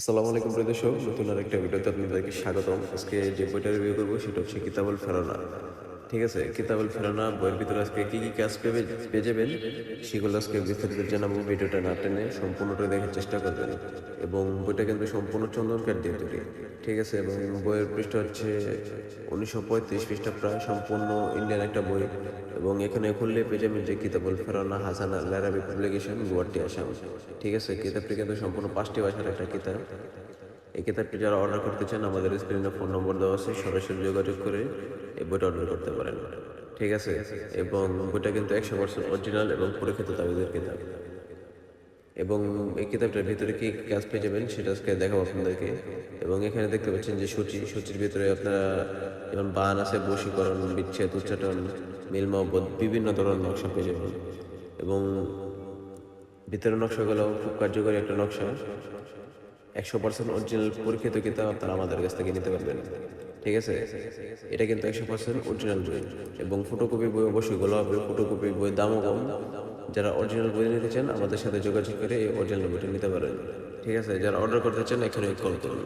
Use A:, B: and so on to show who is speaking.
A: আসসালামু আলাইকুম প্রিয় দর্শক, নতুন আরেকটা ভিডিওতে আপনাদেরকে স্বাগতম। আজকে যে বইটা রিভিউ করব, সেটা হচ্ছে কিতাবুল ফেরানা ঠিক আছে, কিতাবুল ফেরানা, বইয়ের ভিতরে আজকে কি কি কাজ পেয়ে পেয়ে যাবেন, সেগুলো আজকে বিস্তারিত জানাব ভিডিওটা না টেনে সম্পূর্ণটা দেখার চেষ্টা করবেন। এবং বইটা কিন্তু সম্পূর্ণ চন্দন কাঠ দিয়ে তৈরি। ঠিক আছে, এবং বইয়ের পৃষ্ঠা হচ্ছে উনিশশো পঁয়ত্রিশ পৃষ্ঠা প্রায় সম্পূর্ণ ইন্ডিয়ান একটা বই। এবং এখানে খুললে পেয়ে যাবেন যে কিতাবুল ফেরানা হাসান আল আরাবি পাবলিকেশন গুয়াহাটি, আসাম। ঠিক আছে, কিতাবটি কিন্তু সম্পূর্ণ পাঁচটি ভাষার একটা কিতাব। এই কিতাবটি যারা অর্ডার করতে চান, আমাদের স্ক্রিনে ফোন নম্বর দেওয়া আছে, সরাসরি যোগাযোগ করে এই বইটা অর্ডার করতে পারেন। ঠিক আছে? এবং বইটা কিন্তু একশো পার্সেন্ট অরিজিনাল এবং পরীক্ষিত তাবিদের কিতাব। এবং এই কিতাবটার ভিতরে কি কাজ পেয়ে যাবেন সেটা আজকে দেখাবো আপনাদেরকে। এবং এখানে দেখতে পাচ্ছেন যে সূচি, সূচির ভিতরে আপনারা যেমন বান আছে, বশীকরণ, বিচ্ছেদ, উচ্চাটন, মিল মহব্বত, বিভিন্ন ধরনের নকশা পেয়ে যাবেন। এবং ভিতরের নকশাগুলো খুব কার্যকরী একটা নকশা। একশো পার্সেন্ট অরিজিনাল পরীক্ষিত কিতাব আপনারা আমাদের কাছ থেকে নিতে পারবেন। ঠিক আছে? এটা কিন্তু একশো পার্সেন্ট অরিজিনাল বই। এবং ফটোকপি বই অবশ্যই গোলা হবে। ফটোকপি বই দামও কম। যারা অরিজিনাল বই নিতে চান, আমাদের সাথে যোগাযোগ করে এই অরিজিনাল বইটা নিতে পারেন। ঠিক আছে? যারা অর্ডার করতে চান, এখানে কল করুন।